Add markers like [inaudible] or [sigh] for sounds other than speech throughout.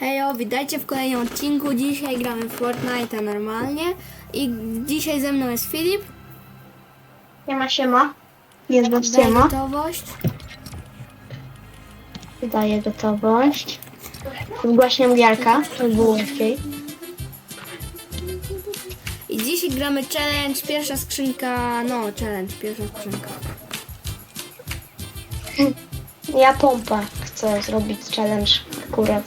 Hejo, witajcie w kolejnym odcinku. Dzisiaj gramy w Fortnite'a normalnie. I dzisiaj ze mną jest Filip. Siema, siema. Jest Daj siema. gotowość. Daję gotowość. Zgłaśniam Jarka, żeby było łatwiej. I dzisiaj gramy challenge, pierwsza skrzynka, no challenge, pierwsza skrzynka. Ja pompa chcę zrobić challenge akurat.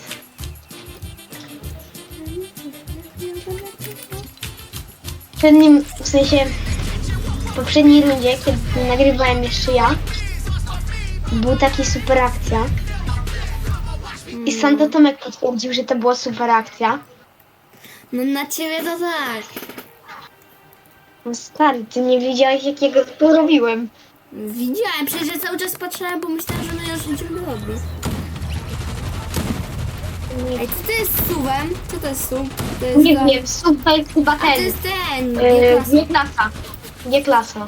W poprzednim, w sensie w poprzedniej rundzie, kiedy nagrywałem jeszcze ja, był taki super akcja. I Santo Tomek potwierdził, że to była super akcja. No na ciebie to tak. No stary, ty nie wiedziałeś jakiego to robiłem. Widziałem, przecież ja cały czas patrzyłem, bo myślałem, że my już idziemy do lobby. Ej, co to jest suwem? Co to jest suw? To jest Nie to- wiem, super jest chyba A to ten. jest ten, Yy, nie klasa. Nie klasa. Nie klasa.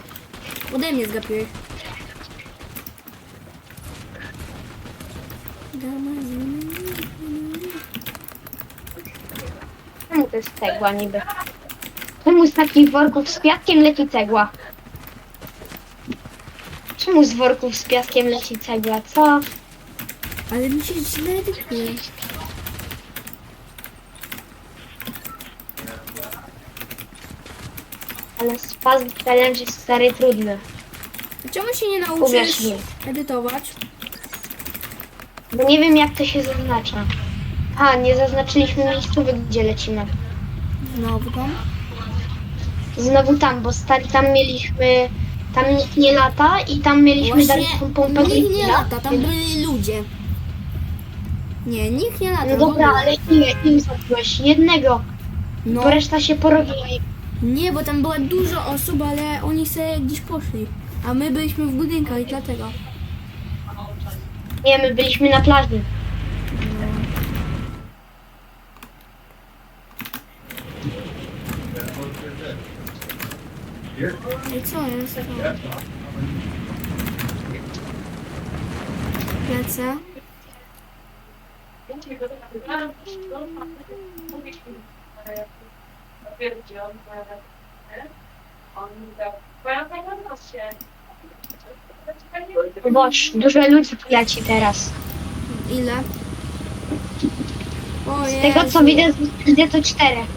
Ode mnie zgapiłeś. Czemu to jest cegła niby? Czemu z takich worków z piaskiem leci cegła? Czemu z worków z piaskiem leci cegła? Co? Ale mi się źle edytuje. Ale spazm challenge jest stary trudny. Czemu się nie Uwierz nauczysz mi. edytować? Bo nie wiem jak to się zaznacza. A, nie zaznaczyliśmy miejscowy, gdzie lecimy. Znowu tam? Znowu tam, bo stary tam mieliśmy... Tam nikt nie lata i tam mieliśmy dać tą pompę nikt nie lata, tam byli ludzie. Nie, nikt nie lata. No w dobra, ogóle. ale ile? Im zabiłeś? Jednego. No, Bo reszta się porobiła. nie, bo tam było dużo osób, ale oni sobie gdzieś poszli. A my byliśmy w budynkach i dlatego. Nie, my byliśmy na plaży. I co jest? Lecę. Boż, dużo ludzi leci teraz. Ile? O Z tego co Jezu. widzę, widzę to czterech.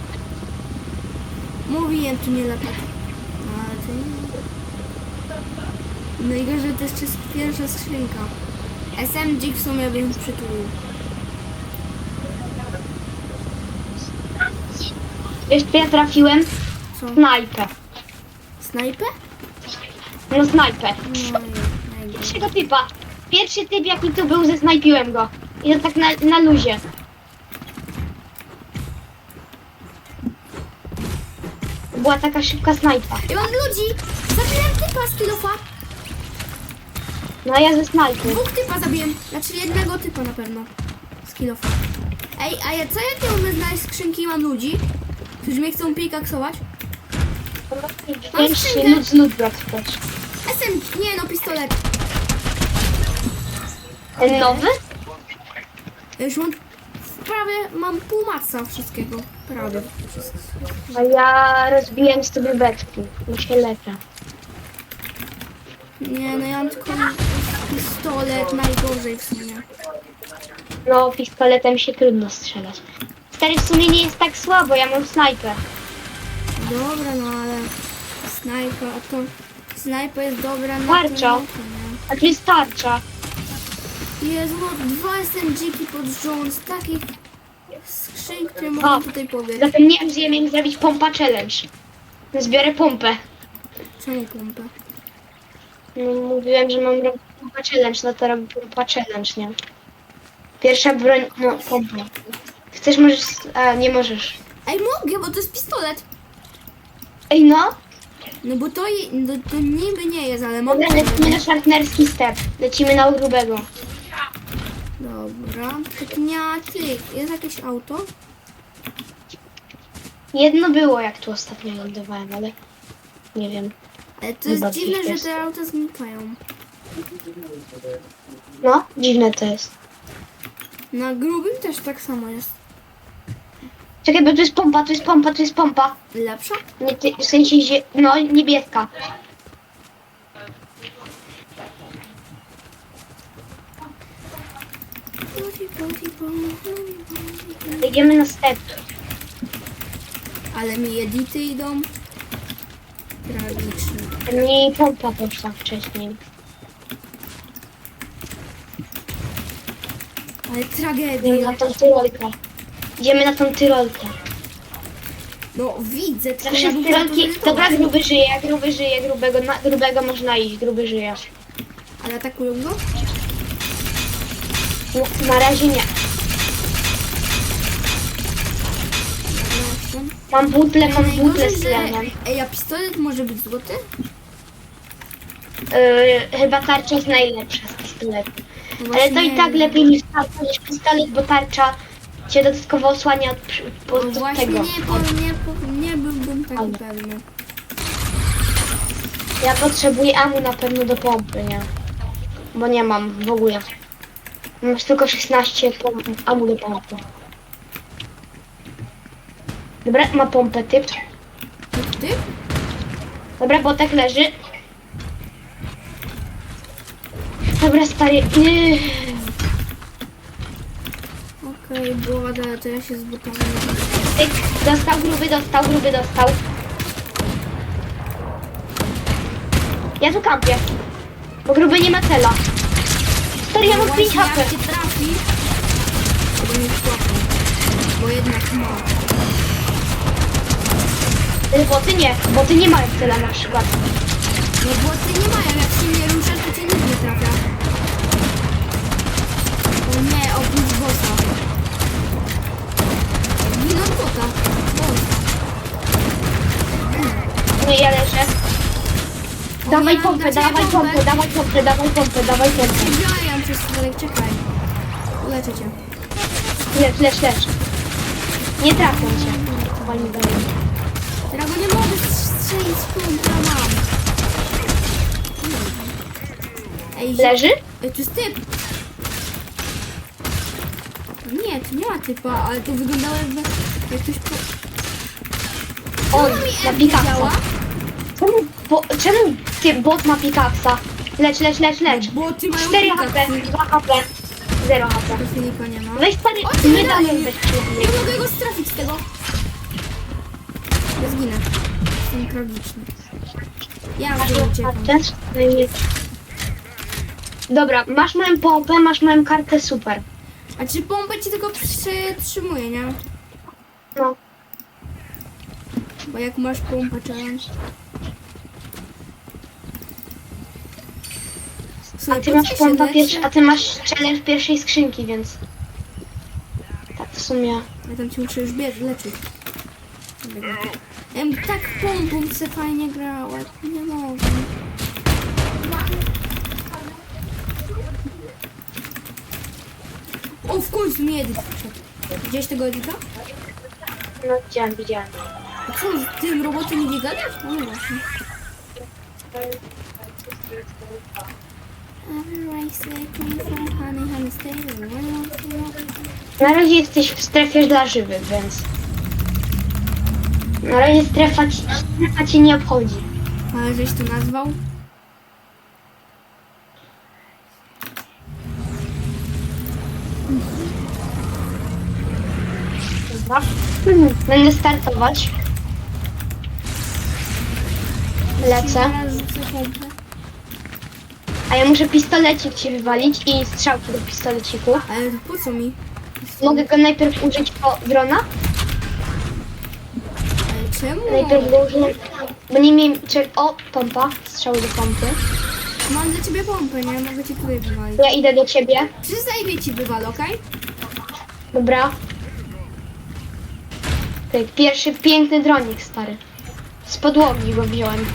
Mówiłem tu nie latać. No, ale to nie. Najgorzej to jest czas- pierwsza skrzynka. SMG w sumie bym przytulił. Wiesz, co ja trafiłem? Co? Snajpę. Snajpę? No snajpę. No nie, najgorzej. Pierwszego typa. Pierwszy typ jaki tu był, zesnajpiłem go. I to tak na, na luzie. Była taka szybka snajpa. I mam ludzi! Zabiłem typa z kilofa! No ja ze snajpy. Dwóch typa zabiłem. Znaczy jednego typa na pewno. Z kilofa. Ej, a ja co jak nie umiem znaleźć skrzynki mam ludzi? Którzy mnie chcą pikaksować? Lud z lud. SM... Nie no, pistolet. Ten nowy? Ja już mam... Prawie mam pół maca wszystkiego. Prawie. A ja rozbiłem sobie beczki. Mi się leczę. Nie, no ja mam tylko pistolet najgorzej w sumie. No, pistoletem się trudno strzelać. Stary, w sumie nie jest tak słabo, ja mam snajpę. Dobra, no ale snajpa, a to snajpa jest dobra na Tarcza. nie? A tu jest tarcza. Jezu, no dwa SMG-ki pod rząd z takich skrzyń, które mogę tutaj powiedzieć. Zapomniałem, że ja miałem zrobić pompa challenge. Zbiorę pompę. Czemu pompę? Mówiłem, że mam robić pompa challenge, no to robię pompa challenge, nie? Pierwsza broń, no pompa. Chcesz, możesz, a nie możesz. Ej, mogę, bo to jest pistolet. Ej no, No bo to, je- no, to niby nie jest, ale mogę. dobra, lecimy na partnerski step. Lecimy na grubego. Dobra, tak nie, ty, jest jakieś auto? Jedno było, jak tu ostatnio lądowałem, ale nie wiem. Ale to jest dziwne, że jest. te auta znikają. No, dziwne to jest. Na grubym też tak samo jest. Czekaj, bo tu jest pompa, tu jest pompa, tu jest pompa. Lepsza? Nie, ty, w sensie, zie- no niebieska. Idziemy na step. Ale mi edity idą. Tragiczne. Mniej pompa poszła wcześniej. Ale Idziemy tragedia. na tą tyrolkę. Idziemy na tą tyrolkę. No widzę, tylko Zawsze ja z bym tyrolki. to Dobra, gruby żyje, gruby żyje, grubego, na, grubego można iść, gruby żyje. Ale atakują go? No, na razie nie. Mam butle, mam butle z że... lenem. Ej, a pistolet może być złoty? Yy, chyba tarcza jest najlepsza z pistoletu. No Ale to i tak lepiej niż tarcza niż pistolet, bo tarcza cię dodatkowo osłania od, przy- po, No od właśnie tego. nie, po, nie, po, nie byłbym taki Ale. pewny. Ja potrzebuję amu na pewno do pompy, nie? Bo nie mam w ogóle. Mam już tylko 16 pom- amu do pompy. Dobra, ma pompę typ. Ty? Dobra, bo tak leży. Dobra, stary. Yy. Okej, głowa dała, to ja się zbutowałem. Tyk. Dostał gruby, dostał gruby, dostał. Ja tu kampię. Bo gruby nie ma cela. Stary, ja mam 5 Właśnie HP. jak trafi, to. Bo jednak ma. Boty nie, boty nie mają cela na przykład. No bo ty nie mają, jak się nie ruszasz, to cię nic nie trafia. O nie, oprócz bossa. Wino bota. Nie, ja leżę. O, Dawaj mam pompę, dla ciebie dawaj pompę, dawaj pompę, dawaj pompę, dawaj pompę. Przebijają przez człowiek, czekaj. Uleczę cię. Lecz, lecz, lecz. Nie trafią cię. Dalej. Teraz go nie mogę strzelić z punktu, a mam. Ej, zi- Leży? Ej, tu jest typ. Nie, tu nie ma typa, ale to wyglądało jakby jak ktoś po... On, mi na M pikaksa. działa? Czemu, bo, czemu ty bot ma pikaksa? Lecz, lecz, lecz, lecz. Bo ty mają 4 pikaksy. HP, 2 HP, 0 HP. To Filipa nie ma. Weź stary, O, ty nie- weź Nie mogę go strafić z tego. Zginę. Jestem tragiczny. Ja już uciekam. Dobra, masz moją pompę, masz moją kartę, super. A czy pompę ci tylko przytrzymuje, nie? No. Bo jak masz pompę challenge... A Słuchaj, ty po masz się pierwszy, a ty masz challenge pierwszej skrzynki, więc... Tak w sumie. Ja tam cię muszę już bierz, leczyć. Ja bym tak pompą se fajnie grała. Nie mogę. O, w końcu mi wszedł. Widziałeś tego edita? No widziałem, widziałem. A co, z tym robotem nie gadasz? No właśnie. Na razie jesteś w strefie dla żywych, więc... Na razie strefa, ci, strefa cię nie obchodzi. Ale żeś to nazwał? Dobra. Będę startować. Lecę. A ja muszę pistolecik ci wywalić i strzałki do pistoleciku. Ale po co mi? Mogę go najpierw użyć po drona? Czemu? Najpierw użyję. Bo nie miałem... O, pompa. Strzały do pompy. Mam dla ciebie pompę, nie? Mogę ci tutaj wywalić. Ja idę do ciebie. Przyznaj ci wywal, okej? Dobra. Tak, pierwszy piękny dronik, stary. Z podłogi go wziąłem.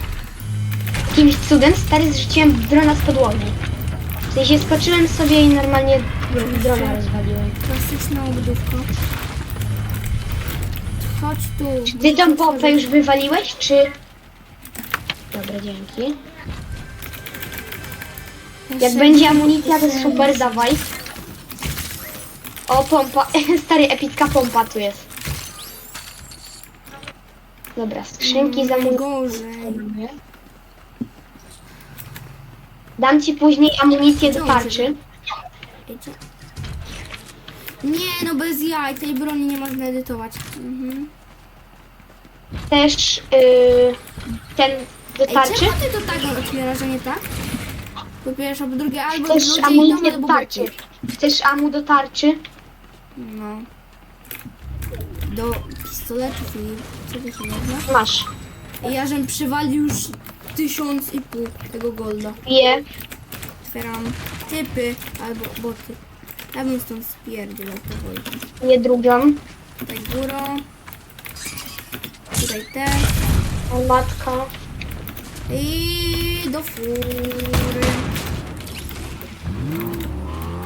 Jakimś cudem, stary, zrzuciłem drona z podłogi. W sensie skoczyłem sobie i normalnie drona rozwaliłem. Klasyczna obudówka. Chodź tu. Ty tą pompę już wywaliłeś, czy... Dobra, dzięki. Jak będzie amunicja, to super, dawaj. O, pompa. [laughs] Stary, epicka pompa tu jest. Dobra, skrzynki za mój... Gorzej. Dam ci później amunicję do tarczy. Nie, no bez jaj, tej broni nie można edytować. Mhm. Też yy, ten do Ej, tarczy. czemu ty to tak otwierasz, a nie tak? Po pierwsze, po drugie, albo Chcesz ludzie amunicję idą, do albo tarczy. boty. Chcesz amu do tarczy? No. Do pistoletu, Filip. Co to się nazywa? Masz. Ja żem przywalił już tysiąc i pół tego golda. Je. Otwieram typy albo boty. Ja bym stąd spierdzielał powoli. Je drugą. Tutaj górą. Tutaj te. O, matka. I do fury.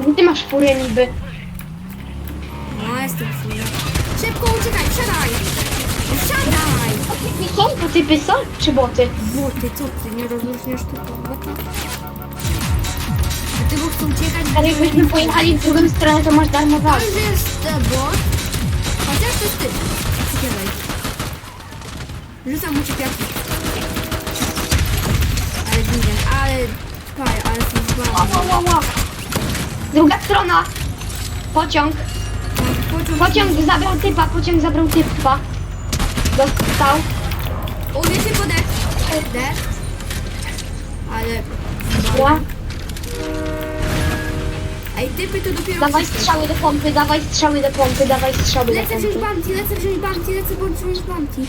Gdzie ty masz furę niby? No, jestem w furze. Szybko uciekaj, wsiadaj! Wsiadaj! Są to typy są czy boty? Boty, co ty, nie rozróżniasz tylko bota? Dlatego chcą uciekać, Ale jakbyśmy pojechali w drugą stronę, to masz darmowe To auto. już jest e, bot. Chociaż to jest ty. Uciekaj. Rzucam mu ciepiaki. Ale ginie, ale... Paj, ale są Ła, ła, ła. Druga strona. Pociąg. Pociąg... Pociąg zabrał typa, pociąg zabrał typa. Dostał. Uwie się podać. Dech. Ale... Ja. Ej, typy to dopiero... Dawaj strzały do pompy, dawaj strzały do pompy, dawaj strzały do Lecę wziąć pompy. banti, lecę wziąć banti, lecę wziąć banti.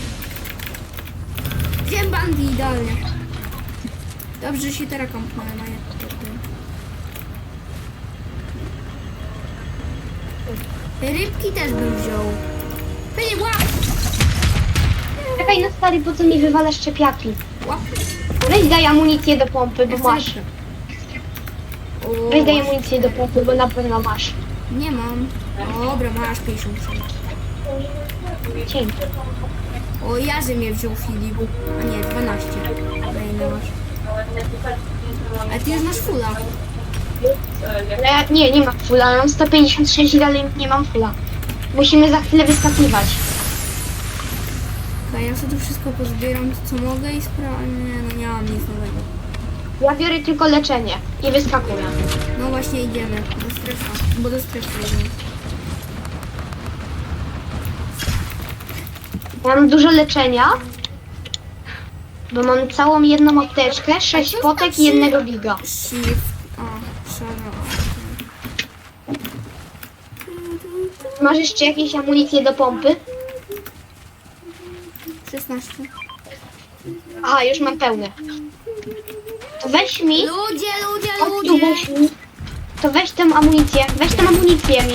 Wziąłem banti idealnie. Dobrze, że się teraz kąpnąłem, a ja Rybki też bym wziął. Łap! Czekaj, no stary, po co mi wywalasz szczepiaki? Łap! Weź daj amunicję do pompy, bo masz. Weź daj amunicję do pompy, bo na pewno masz. Nie mam. Dobra, masz 50 Dzięki. O, ja że mnie wziął Filip. A nie, 12. Kolejny masz. A ty już masz fulla. Ale ja, nie, nie mam fulla, mam 156 i dalej nie mam fulla. Musimy za chwilę wyskakiwać. Ja sobie tu wszystko pozbieram, co mogę i sprawdzę. Nie, no nie mam nic nowego. Ja biorę tylko leczenie i wyskakuję. No właśnie idziemy do strefa, bo do strefy idziemy. Mam dużo leczenia, bo mam całą jedną apteczkę, 6 to potek i jednego biga. Shift, szara. Masz jeszcze jakieś amunicje do pompy? 16. Aha, już mam pełne. Weź mi, Ludzie, ludzie, chodź tu, ludzie! weź mi. To weź tę amunicję, weź tę amunicję mi.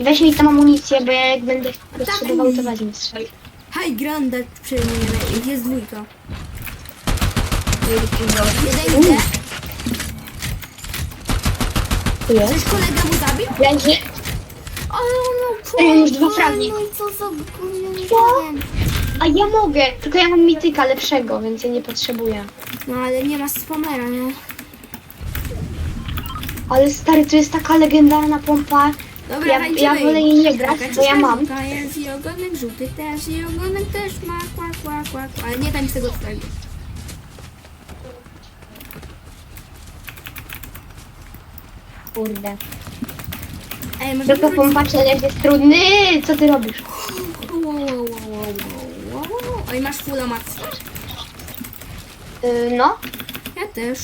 Weź mi tę amunicję, bo ja jak będę potrzebował, to weźmie strzel. High Granda przejmujemy, jest dwójka. Jeden idzie. Tu jest. Coś kolega mu zabił? Leży. Ale on miał Ej, już dwa fragi. No i co za kurwa, Co? A ja mogę, tylko ja mam mityka lepszego, więc ja nie potrzebuję. No ale nie ma spamera, nie? Ale stary, to jest taka legendarna pompa. Dobra, Ja- ja wolę jej nie brać, bo ja mam. czaszka jest i ogonek żółty też i ogonek też ma kła, kła, kła, kła. Ale nie tańcz tego twojego. Kurde. Ej, może Tylko pompa challenge jest trudny. Co ty robisz? Oj, masz fulla max. Yy, no. Ja też.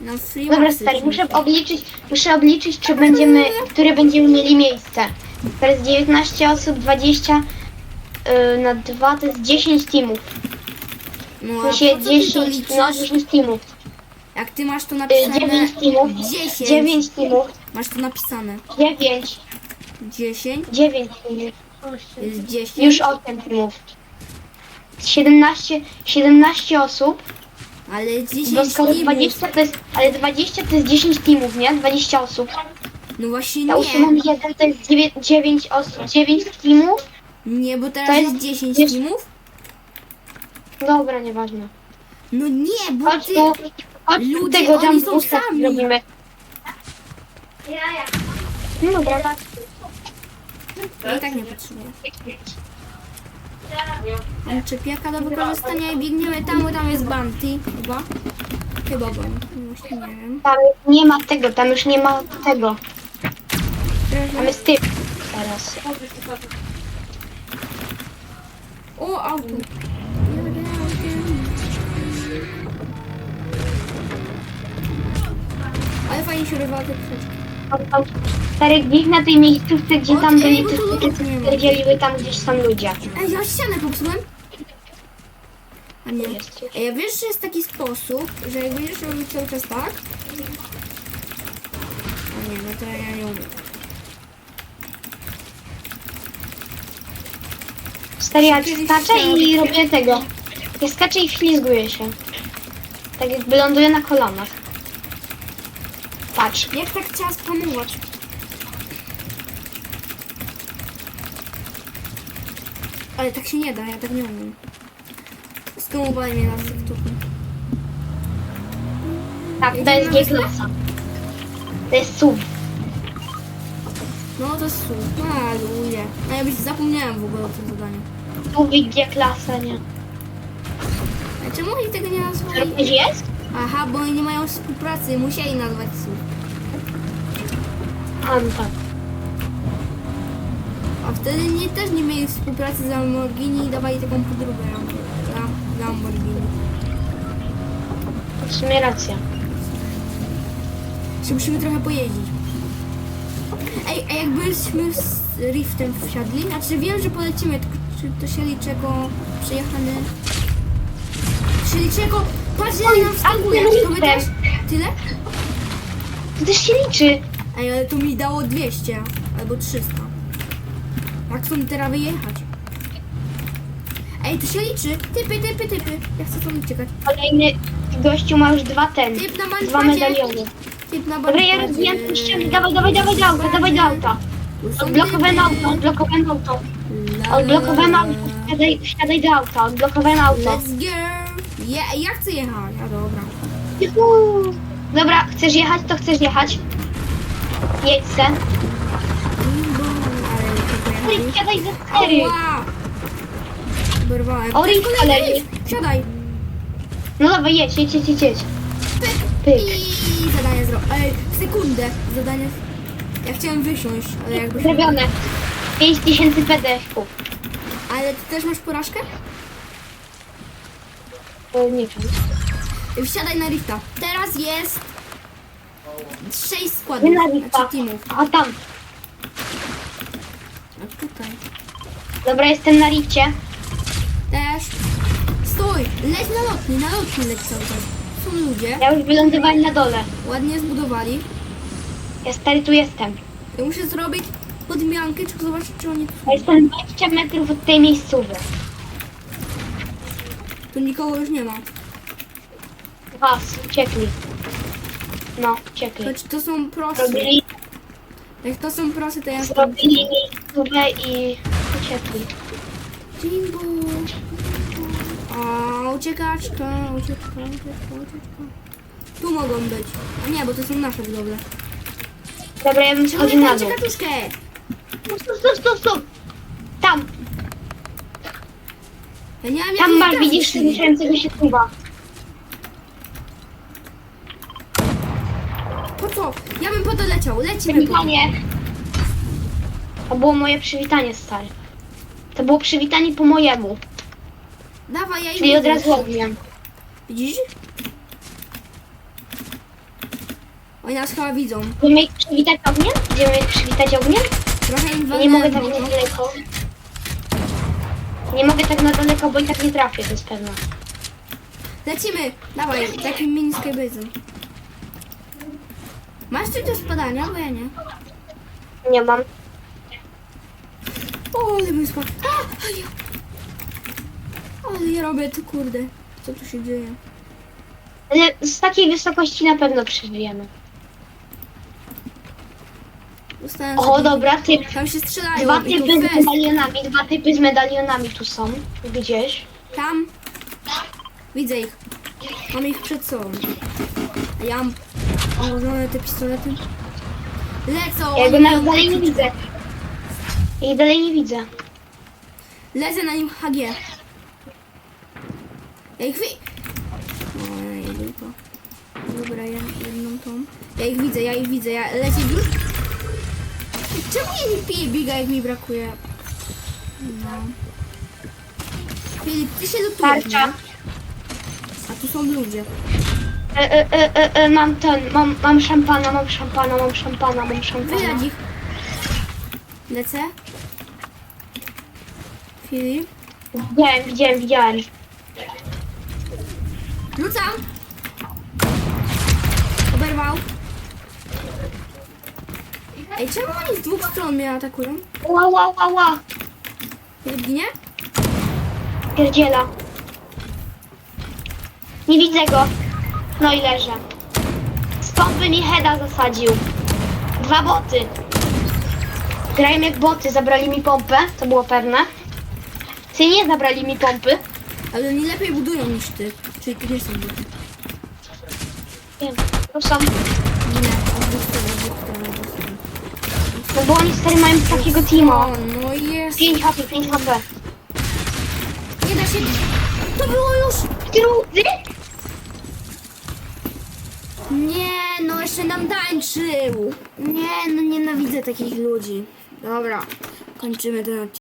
No free Dobra, maxy stary, są. muszę obliczyć, muszę obliczyć, czy będziemy, które będziemy mieli miejsce. Teraz 19 osób, 20 yy, na 2 to jest 10 teamów. No, a po co ty to 10, liczysz? no 10 teamów. Jak ty masz to Yy, napisane... 9 teamów. 10. 9 teamów. Masz to napisane. 9. 10. 9 teamów. Jest 10. Już 8 teamów. 17, 17 osób, Ale 10 bo skoro teamów. 20 to jest, ale 20 to jest 10 teamów, nie? 20 osób. No właśnie Ja usunąłem nie. jeden, to jest 9, 9 osób, 9 teamów. Nie, bo teraz To jest, jest- 10 jest- teamów. Dobra, nieważne. No nie, bo Chodź ty... tu, Chodź Ludzie, tego oni tam są sami. robimy. No dobra. Ja i tak nie potrzebuję. Mam czepiaka do wykorzystania i biegniemy tam, bo tam jest Bounty. Chyba? Chyba Bounty. Właśnie nie wiem. Tam nie ma tego, tam już nie ma tego. Tam jest typ. Teraz. O, auto. Ale fajnie się rywa te krzyczy. Stary, gdzieś na tej miejscówce, gdzie tam byli bo te tu typy, ludzi nie ma. co dzieliły, tam gdzieś są ludzie. Ej, ja ścianę popsułem? A nie. Jest. Ej, wiesz, że jest taki sposób, że jak będziesz robić cały czas tak? A nie, no to ja nie umiem. Stary, ja Kiedyś skaczę i robię tego. Ja skaczę i ślizguję się. Tak jakby ląduję na kolanach. Patrz. Jak tak trzeba spamować? Ale tak się nie da, ja tak nie umiem. Skamowali mnie na TikToku. Tak, to jest na G-klasa. To jest SUV. No to jest super, maluje. A ja byś zapomniałem w ogóle o tym zadaniu. SUV i G-klasa, nie. A czemu oni tego nie nazwali? Jest? Aha, bo oni nie mają współpracy, musieli nazwać SUV. A, no tak. A wtedy nie, też nie mieli współpracy z Lamborghini i dawali taką podróbę Lam- Lam- Lamborghini. W sumie racja. Się musimy trochę pojeździć. Ej, a jakbyśmy z Riftem wsiadli? Znaczy wiem, że polecimy, tylko czy to się liczy jako przejechany... Czy liczy jako... Patrz, ile nam wskakuje. To my też? Tyle? To też się liczy. Ej, ale to mi dało 200 albo 300. Jak stąd teraz wyjechać? Ej, tu się liczy. Typy, typy, typy. Ja chcę stąd uciekać. Kolejny gościu ma już dwa ten. Typ na Dwa medaliony. Typ na Dobra, ja rozwijam ten. Dawaj, dawaj, dawaj do auta, dawaj do auta. Tu są Odblokowałem auto, odblokowałem auto. Odblokowałem auto. Wsiadaj, wsiadaj do auta, odblokowałem auto. Let's go. Je, ja chcę jechać. A dobra. Juhu. Dobra, chcesz jechać, to chcesz jechać. Jedź se. Pojechać. Wsiadaj za cztery. Ała! Oberwałem. O, Ty, Rick, kolejny, ale- jedź. Wsiadaj. No dawaj, jedź, jedź, jedź, jedź. Pyk. Pyk. I zadanie zrobię. Ej, w sekundę. Zadanie. Ja chciałem wysiąść, ale jakby... Zrobione. 5000 PDF-ów. Ale ty też masz porażkę? O, nie wiem. Wsiadaj na rifta. Teraz jest... Sześć składów. Nie na rifta. Znaczy teamów. A tam. Tutaj. Dobra, jestem na rifcie. Też. Stój! Leć na lotni, na lotni leć cały czas. Są ludzie. Ja już wylądowałem na dole. Ładnie zbudowali. Ja stary tu jestem. Ja muszę zrobić podmiankę, czy zobaczyć, czy oni Ja jestem 20 metrów od tej miejscowy. Tu nikogo już nie ma. Was, uciekli. No, uciekli. To, to są prosy. Zrobili, Jak to są prosy, to ja... zrobili miejscówę i uciekli. Jimbo. A, uciekaczka, ucieczka, ucieczka, ucieczka. Tu mogą być. A nie, bo to są nasze budowle. Dobra, ja bym schodził na dół. katuszkę! Stop, stop, stop, stop. Tam, Ja nie mam tam jakiej masz, trasy widzisz szli. ruszającego się tuba. Ja bym po to leciał. Lecimy po to. Przywitanie. To było moje przywitanie, stary. To było przywitanie po mojemu. Dawaj, ja idę. Czyli od razu ogniam. Widzisz? Oni nas chyba widzą. Będziemy ich przywitać ogniem? Będziemy ich przywitać ogniem? Trochę im Nie mogę tak na daleko. Nie mogę tak na daleko, bo i tak nie trafię, to jest pewne. Lecimy! Dawaj, takim mini skybase'em. Masz coś do spadania? Bo ja nie. Nie mam. O, ale bym spadł. A, a ja. Ale ja robię, ty kurde. Co tu się dzieje? Ale z takiej wysokości na pewno przeżyjemy. Dostałem O, sobie- dobra, typ. Tam się strzelają Dwa i to typy z fest. medalionami, dwa typy z medalionami tu są. Gdzieś. Tam. Widzę ich. Mamy ich przed sobą. A ja mam ułożone te pistolety. Lecą! Ja go oni nawet mają dalej nie widzę. Ja ich dalej nie widzę. Lecę na nim HG. Ja ich wi... Ojej, dupa. Dobra, ja jedną tą. Ja ich widzę, ja ich widzę, ja lecę już. Czemu ja nie piję biga, jak mi brakuje? No. Filip, ty się lutujesz, Tarcza. nie? A tu są ludzie. E, e, e, e, e, mam ten, mam, mam szampana, mam szampana, mam szampana, mam szampana. Wyjadź ich. Lecę. Filip. Widziałem, widziałem, widziałem. Rzucam! Oberwał. Ej, czemu oni z dwóch stron mnie atakują? Ła, ła, ła, ła. Filip ginie? Pierdziela. Nie widzę go. No i leżę. Z pompy mi heada zasadził. Dwa boty. Grają jak boty, zabrali mi pompę, to było pewne. Ty nie zabrali mi pompy. Ale oni lepiej budują niż ty. Czyli nie są buty. Wiem, to są. Nie. No bo oni stary mają takiego teama. O, no jest. 5 HP, 5 HP. Nie da się... To było już... Drugi? Nie, no jeszcze nam tańczył. Nie, no nienawidzę takich ludzi. Dobra, kończymy ten odcinek.